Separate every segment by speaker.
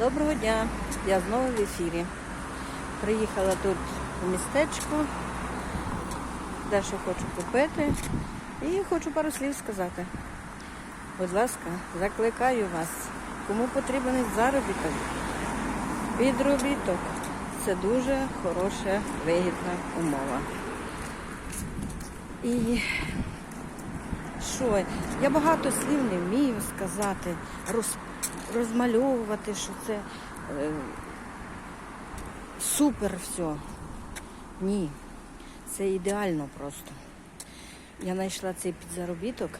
Speaker 1: Доброго дня! Я знову в ефірі. Приїхала тут в містечко, дещо хочу купити і хочу пару слів сказати. Будь ласка, закликаю вас, кому потрібен заробіток, підробіток. Це дуже хороша, вигідна умова. І що? Я багато слів не вмію сказати, роз, розмальовувати, що це е, супер все. Ні, це ідеально просто. Я знайшла цей підзаробіток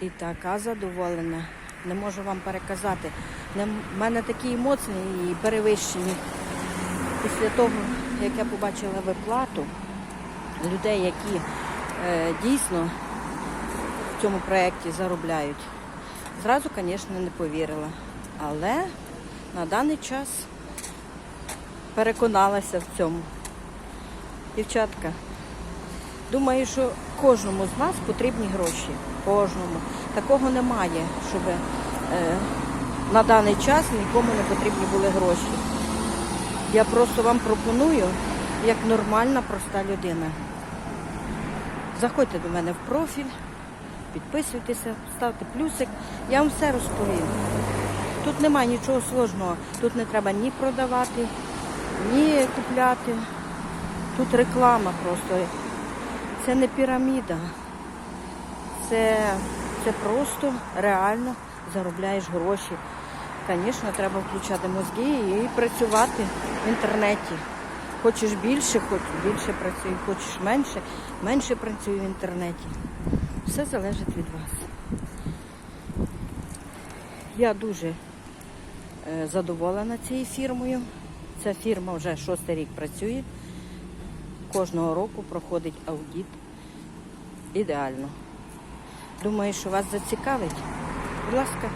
Speaker 1: і така задоволена. Не можу вам переказати. У мене такі емоції і перевищені після того, як я побачила виплату людей, які е, дійсно в цьому проєкті заробляють. Зразу, звісно, не повірила. Але на даний час переконалася в цьому. Дівчатка, думаю, що кожному з нас потрібні гроші. Кожному. Такого немає, щоб е, на даний час нікому не потрібні були гроші. Я просто вам пропоную як нормальна, проста людина. Заходьте до мене в профіль, підписуйтеся, ставте плюсик. Я вам все розповім. Тут немає нічого сложного. Тут не треба ні продавати, ні купляти. Тут реклама просто. Це не піраміда. Це, це просто реально заробляєш гроші. Звісно, треба включати мозги і працювати в інтернеті. Хочеш більше, хоч більше працюй, хочеш менше, менше працюй в інтернеті. Все залежить від вас. Я дуже е, задоволена цією фірмою. Ця фірма вже шостий рік працює. Кожного року проходить аудит. Ідеально. Думаю, що вас зацікавить. Будь ласка.